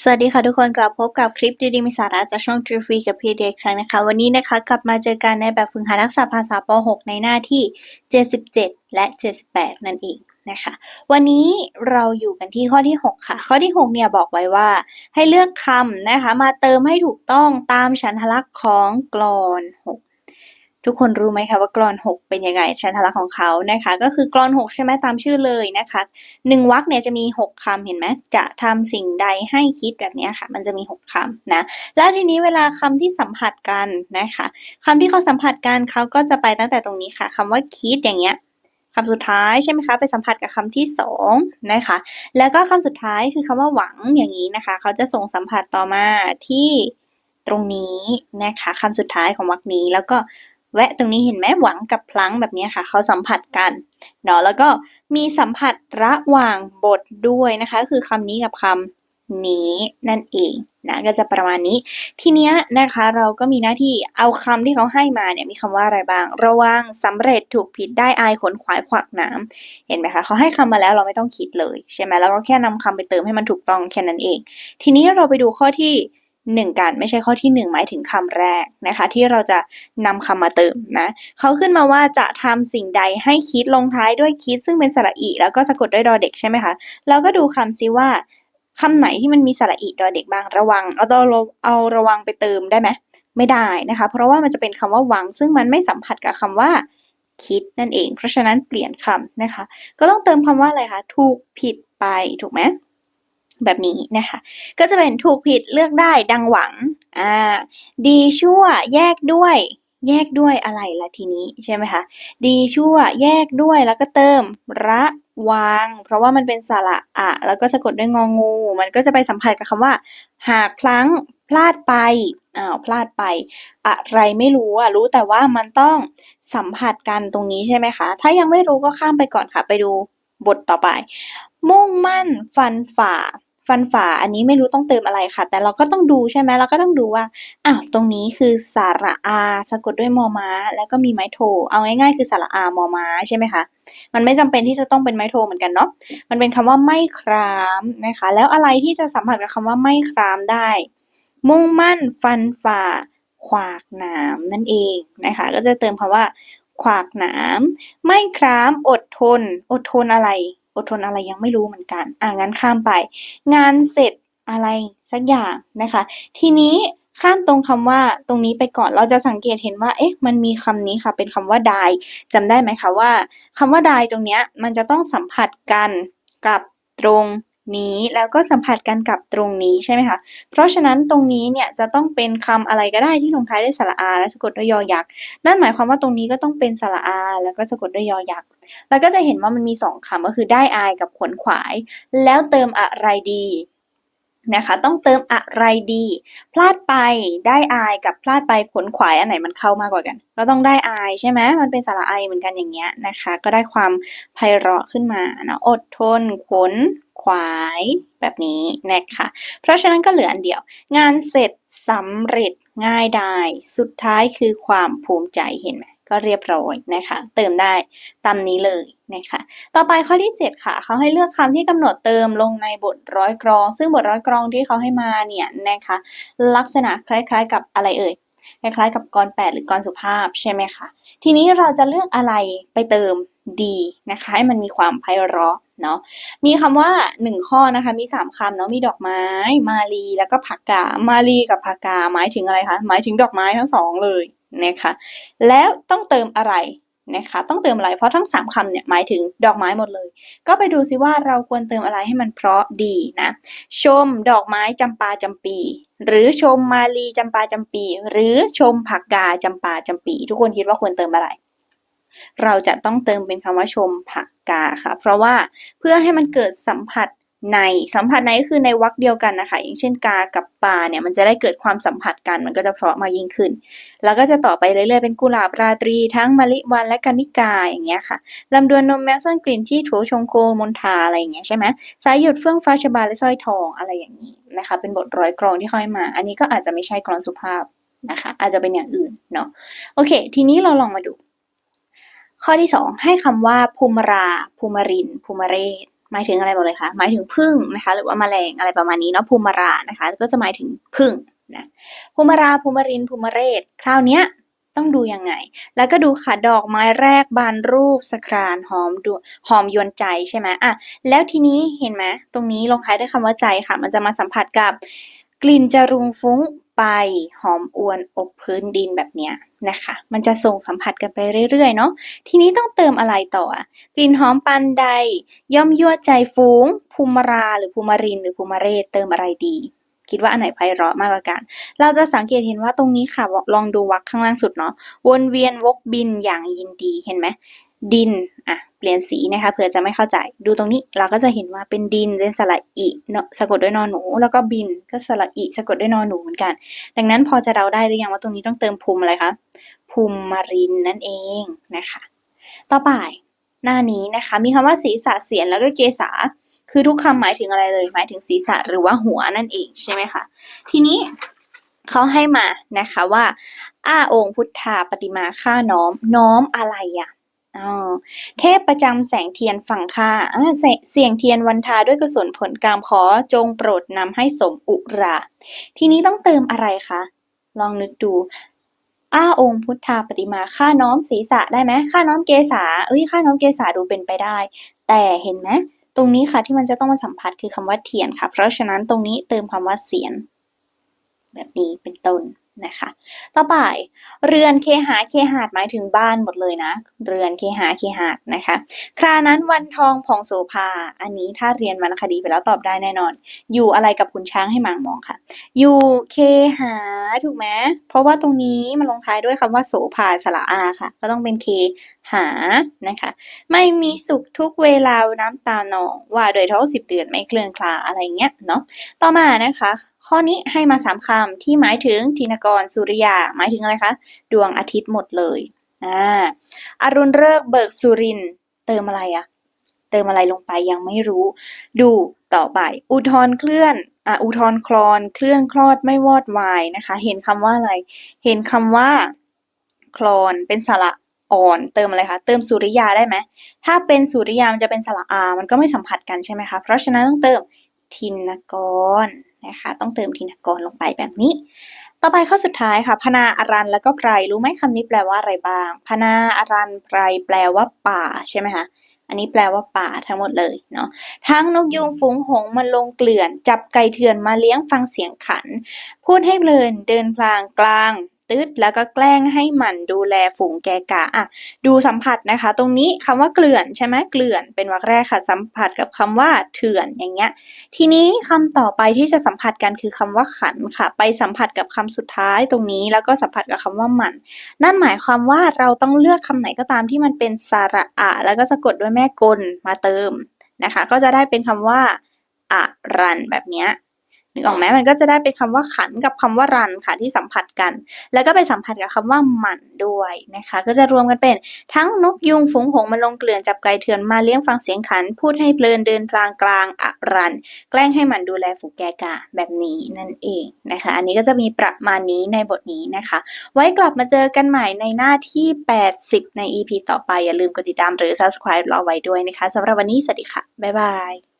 สวัสดีค่ะทุกคนกลับพบกับคลิปดีๆมีสาระจากช่อง True Free กับพีเด็กครั้งนะคะ วันนี้นะคะกลับมาเจอกันในแบบฝึกหัดทักษะภาษาป .6 ในหน้าที่ 77 และ 78 นั่นเองนะคะ วันนี้เราอยู่กันที่ข้อที่ 6 ค่ะ ข้อที่ 6 เนี่ยบอกไว้ว่า ให้เลือกคำนะคะ มาเติมให้ถูกต้องตามฉันทลักษณ์ของกลอน 6 ทุกคนรู้ไหมคะว่ากรอน6เป็นยังไงชันทลักษณ์ของเขานะคะ ก็คือกรอน6ใช่ไหมตามชื่อเลยนะคะหนึ่งวรรคเนี่ยจะมี6คำเห็นไหมจะทำสิ่งใดให้คิดแบบนี้ค่ะ มันจะมี6คำนะแล้วทีนี้เวลาคำที่สัมผัสกันนะคะคำที่เขาสัมผัสกันเขาก็จะไปตั้งแต่ตรงนี้ค่ะคำว่าคิดอย่างเงี้ยคำสุดท้ายใช่ไหมคะไปสัมผัสกับคำที่สองนะคะแล้วก็คำสุดท้ายคือคำว่าหวังอย่างนี้นะคะ เขาจะส่งสัมผัสต่อมาที่ตรงนี้นะคะคำสุดท้ายของวรรคนี้แล้วก็ แวะตรงนี้เห็นไหมหวังกับพลังแบบนี้ค่ะ เขาสัมผัสกันเนาะแล้วก็มีสัมผัสระหว่างบทด้วยนะคะ คือคำนี้กับคำนี้นั่นเองนะก็จะประมาณนี้ ทีเนี้ยนะคะเราก็มีหน้าที่เอาคำที่เขาให้มาเนี่ยมีคำว่าอะไรบ้าง ระวังสำเร็จถูกผิดได้อายขนขวายขวักน้ำเห็นไหมคะเขาให้คำมาแล้วเราไม่ต้องคิดเลยใช่ไหมแล้วก็แค่นำคำไปเติมให้มันถูกต้องแค่นั้นเอง ทีนี้เราไปดูข้อที่ หนึ่งกันไม่ใช่ข้อที่หนึ่งหมายถึงคำแรกนะคะ ที่เราจะนำคำมาเติมนะเขาขึ้นมาว่าจะทำสิ่งใดให้คิดลงท้ายด้วยคิด ซึ่งเป็นสระอีแล้วก็สะกดด้วยดอเด็กใช่ไหมคะเราก็ดูคำซิว่าคำไหนที่มันมีสระอีดอเด็กบ้างระวังเอาตัวเอาระวังไปเติมได้ไหมไม่ได้นะคะ เพราะว่ามันจะเป็นคำว่าหวัง ซึ่งมันไม่สัมผัสกับคำว่าคิดนั่นเอง เพราะฉะนั้นเปลี่ยนคำนะคะ ก็ต้องเติมคำว่าอะไรคะถูกผิดไปถูกไหม แบบนี้นะคะ ก็จะเป็นถูกผิดเลือกได้ดังหวังอ่าดีชั่วแยกด้วย แยกด้วยอะไรละทีนี้ใช่ไหมคะดีชั่วแยกด้วยแล้วก็เติม ระวังเพราะว่ามันเป็นสระอะแล้วก็สะกดด้วยงองู มันก็จะไปสัมผัสกับคำว่า หากพลั้งพลาดไปอ้าวพลาดไป อะไรไม่รู้อะรู้แต่ว่ามันต้องสัมผัสกันตรงนี้ใช่ไหมคะ ถ้ายังไม่รู้ก็ข้ามไปก่อนค่ะ ไปดูบทต่อไป มุ่งมั่นฟันฝ่า ฟันฝ่าอันนี้ไม่รู้ต้องเติมอะไรค่ะ แต่เราก็ต้องดูใช่ไหมเราก็ต้องดูว่าอ้าวตรงนี้คือสระอาสะกดด้วยมอม้า แล้วก็มีไม้โท เอาง่ายๆคือสระอามอม้าใช่ไหมคะมันไม่จำเป็นที่จะต้องเป็นไม้โทเหมือนกันเนาะมันเป็นคำว่าไม่ครามนะคะ แล้วอะไรที่จะสัมผัสกับคำว่าไม่ครามได้ มุ่งมั่นฟันฝ่า ขวากหนามนั่นเองนะคะ ก็จะเติมคำว่าขวากหนาม ไม่คราม อดทน อดทนอะไร อดทนอะไรยังไม่รู้เหมือนกันอ่างั้นข้ามไป งานเสร็จอะไรสักอย่างนะคะ ทีนี้ข้ามตรงคำว่าตรงนี้ไปก่อนเราจะสังเกตเห็นว่า เอ๊ะ มันมีคำนี้ค่ะ เป็นคำว่าดายจำได้ไหมคะว่าคำว่าดายตรงเนี้ยมันจะต้องสัมผัสกันกับตรง นี้แล้วก็สัมผัสกันกับตรงนี้ใช่ไหมคะ เพราะฉะนั้นตรงนี้เนี่ยจะต้องเป็นคำอะไรก็ได้ที่ลงท้ายด้วยสระอาและสะกดด้วยยอยักษ์ นั่นหมายความว่าตรงนี้ก็ต้องเป็นสระอาแล้วก็สะกดด้วยยอยักษ์ แล้วก็จะเห็นว่ามันมีสองคำก็คือได้อายกับขวนขวาย แล้วเติมอะไรดี นะคะ ต้องเติมอะไรดี พลาดไปได้อายกับพลาดไปขนขวายอันไหนมันเข้ามากกว่ากัน ก็ต้องได้อายใช่ไหมมันเป็นสระอายเหมือนกันอย่างเงี้ยนะคะ ก็ได้ความไพเราะขึ้นมาเนาะอดทนขนขวายแบบนี้นะคะ เพราะฉะนั้นก็เหลืออันเดียว งานเสร็จสำเร็จง่ายได้สุดท้ายคือความภูมิใจเห็นไหม ก็เรียบร้อยนะคะ เติมได้ตามนี้เลยนะคะ ต่อไปข้อที่ 7 ค่ะ เขาให้เลือกคำที่กำหนดเติมลงในบทร้อยกรอง ซึ่งบทร้อยกรองที่เขาให้มาเนี่ยนะคะ ลักษณะคล้ายๆ กับอะไรเอ่ยคล้ายๆกับกรแปดหรือกรสุภาพใช่ไหมคะ ทีนี้เราจะเลือกอะไรไปเติมดีนะคะ ให้มันมีความไพเราะเนาะ มีคำว่า 1 ข้อนะคะ มี 3คำเนาะ มีดอกไม้ มาลีแล้วก็ผักกา มาลีกับผักกาหมายถึงอะไรคะ หมายถึงดอกไม้ทั้งสองเลย นะคะแล้วต้องเติมอะไรนะคะต้องเติมอะไรเพราะทั้ง 3คำเนี่ยหมายถึงดอกไม้หมดเลย ก็ไปดูซิว่าเราควรเติมอะไรให้มันเพราะดีนะ ชมดอกไม้จำปาจำปี หรือชมมาลีจำปาจำปี หรือชมผักกาจำปาจำปี ทุกคนคิดว่าควรเติมอะไร เราจะต้องเติมเป็นคำว่าชมผักกาค่ะ เพราะว่าเพื่อให้มันเกิดสัมผัส ในสัมผัสในก็คือในวรรคเดียวกันนะคะ อย่างเช่นกากับปลาเนี่ยมันจะได้เกิดความสัมผัสกันมันก็จะเพราะมายิ่งขึ้น แล้วก็จะต่อไปเรื่อยๆเป็นกุหลาบราตรี ทั้งมะลิวันและกานิกาอย่างเงี้ยค่ะลำดวนนมแมสซ่อนกลิ่นที่ถูชงโคมนทาอะไรอย่างเงี้ยใช่ไหมสายหยุดเฟื่องฟ้าชบาและสร้อยทองอะไรอย่างนี้นะคะ เป็นบทร้อยกรองที่ค่อยมา อันนี้ก็อาจจะไม่ใช่กรอนสุภาพนะคะ อาจจะเป็นอย่างอื่นเนาะโอเค ทีนี้เราลองมาดู ข้อที่ 2 ให้คำว่าภูมิราภูมิรินภูมิเรศ หมายถึงอะไรบอกเลยคะหมายถึงพึ่งนะคะ หรือว่าแมลงอะไรประมาณนี้เนาะภูมิรานะคะ ก็จะหมายถึงพึ่งนะภูมิราภูมิรินภูมิเรศคราวเนี้ยต้องดูยังไง แล้วก็ดูค่ะดอกไม้แรกบานรูปสครานหอมดูหอมยวนใจใช่ไหมอะแล้วทีนี้เห็นไหมตรงนี้ลงท้ายด้วยคำว่าใจค่ะ มันจะมาสัมผัสกับ กลิ่นจะรุงฟุ้งไปหอมอวนอบพื้นดินแบบเนี้ยนะคะ มันจะส่งสัมผัสกันไปเรื่อยๆเนาะทีนี้ต้องเติมอะไรต่ออะกลิ่นหอมปันใด ย่อมยั่วใจฟุ้งภูมิราหรือภูมิรินหรือภูมิเรศเติมอะไรดี คิดว่าอันไหนไพเราะมากกว่ากัน เราจะสังเกตเห็นว่าตรงนี้ค่ะลองดูวรรคข้างล่างสุดเนาะวนเวียนวกบินอย่างยินดีเห็นไหม ดินอะเปลี่ยนสีนะคะเผื่อจะไม่เข้าใจ ดูตรงนี้เราก็จะเห็นว่าเป็นดินเป็นสระอิเนาะสะกดด้วยนอนหนู แล้วก็บินก็สระอิสะกดด้วยนอนหนูเหมือนกัน ดังนั้นพอจะเดาได้หรือยังว่าตรงนี้ต้องเติมภูมิอะไรคะภูมิมารินนั่นเองนะคะ ต่อไปหน้านี้นะคะ มีคำว่าศีรษะเสียนแล้วก็เกษาคือทุกคำหมายถึงอะไรเลย หมายถึงศีรษะหรือว่าหัวนั่นเองใช่ไหมคะทีนี้เขาให้มานะคะว่า อ้าองค์พุทธาปฏิมาข้าน้อมน้อมอะไรอะ่ะ อ๋อเทพประจำแสงเทียนฝั่งข้าอ่าเสเสียงเทียนวันทาด้วยกุศลผลกรรมขอจงโปรดนำให้สมอุรา ทีนี้ต้องเติมอะไรคะ ลองนึกดู อ้าองค์พุทธาปฏิมาข้าน้อมศีรษะได้ไหมข้าน้อมเกษาเอ้ยข้าน้อมเกษาดูเป็นไปได้ แต่เห็นไหมตรงนี้ค่ะที่มันจะต้องมาสัมผัสคือคำว่าเทียนค่ะ เพราะฉะนั้นตรงนี้เติมคำว่าเสียน แบบนี้เป็นต้นนะคะ ต่อไป เรือนเคหาเคหาดหมายถึงบ้านหมดเลยนะ เรือนเคหาเคหาดนะคะ ครานั้นวันทองผ่องโสภา อันนี้ถ้าเรียนวรรณคดีไปแล้วตอบได้แน่นอน อยู่อะไรกับคุณช้างให้หมางมองค่ะ อยู่เคหาถูกไหมเพราะว่าตรงนี้มันลงท้ายด้วยคำว่าโสภาสระอาค่ะ ก็ต้องเป็นเคหานะคะ ไม่มีสุขทุกเวลาน้ำตาหนองว่าโดยท้องสิบเดือนไม่เคลื่อนคลาอะไรเงี้ยเนาะ ต่อมานะคะ ข้อนี้ให้มาสามคำที่หมายถึงธินกรสุริยา หมายถึงอะไรคะดวงอาทิตย์หมดเลยอ่าอรุณเริกเบิกสุรินเติมอะไรอะเติมอะไรลงไปยังไม่รู้ ดูต่อไป อุทธรเคลื่อนอะอุทธรคลอนเคลื่อนคลอดไม่วอดวายนะคะ เห็นคำว่าอะไร เห็นคำว่าคลอนเป็นสระอ่อนเติมอะไรคะเติมสุริยาได้ไหมถ้าเป็นสุริยามันจะเป็นสระอา มันก็ไม่สัมผัสกันใช่ไหมคะเพราะฉะนั้นต้องเติมทินกรนะคะต้องเติมทินกรลงไปแบบนี้ ต่อไปข้อสุดท้ายค่ะพนาอารันแล้วก็ไพรรู้ไหมคำนี้แปลว่าอะไรบ้างพนาอารันไพรแปลว่าป่าใช่ไหมคะอันนี้แปลว่าป่าทั้งหมดเลยเนาะทั้งนกยูงฝูงหงมันลงเกลื่อน จับไก่เถื่อนมาเลี้ยงฟังเสียงขัน พูดให้เพลินเดินพลางกลางตืดแล้วก็แกล้งให้หมันดูแลฝูงแกกะอะดูสัมผัสนะคะ ตรงนี้คำว่าเกลื่อนใช่ไหมเกลื่อนเป็นวรรคแรกค่ะ สัมผัสกับคำว่าเถื่อนอย่างเงี้ย ทีนี้คำต่อไปที่จะสัมผัสกันคือคำว่าขันค่ะ ไปสัมผัสกับคำสุดท้ายตรงนี้แล้วก็สัมผัสกับคำว่าหมันนั่นหมายความว่าเราต้องเลือกคำไหนก็ตามที่มันเป็นสระอะแล้วก็สะกดด้วยแม่กลมาเติมนะคะ ก็จะได้เป็นคำว่าอะรันแบบเนี้ย นึกออกไหมมันก็จะได้เป็นคำว่าขันกับคำว่ารันค่ะที่สัมผัสกัน แล้วก็ไปสัมผัสกับคำว่าหมันด้วยนะคะ ก็จะรวมกันเป็นทั้งนกยุงฝูงหงมันลงเกลื่อนจับไก่เถื่อนมาเลี้ยงฟังเสียงขัน พูดให้เพลินเดินกลางกลางอะรัน แกล้งให้หมันดูแลฝูงแกกาแบบนี้นั่นเองนะคะ อันนี้ก็จะมีประมาณนี้ในบทนี้นะคะ ไว้กลับมาเจอกันใหม่ในหน้าที่ 80 ใน EP ต่อไปอย่าลืมกดติดตามหรือ subscribe ราไว้ด้วยนะคะสำหรับวันนี้สวัสดีค่ะบ๊ายบาย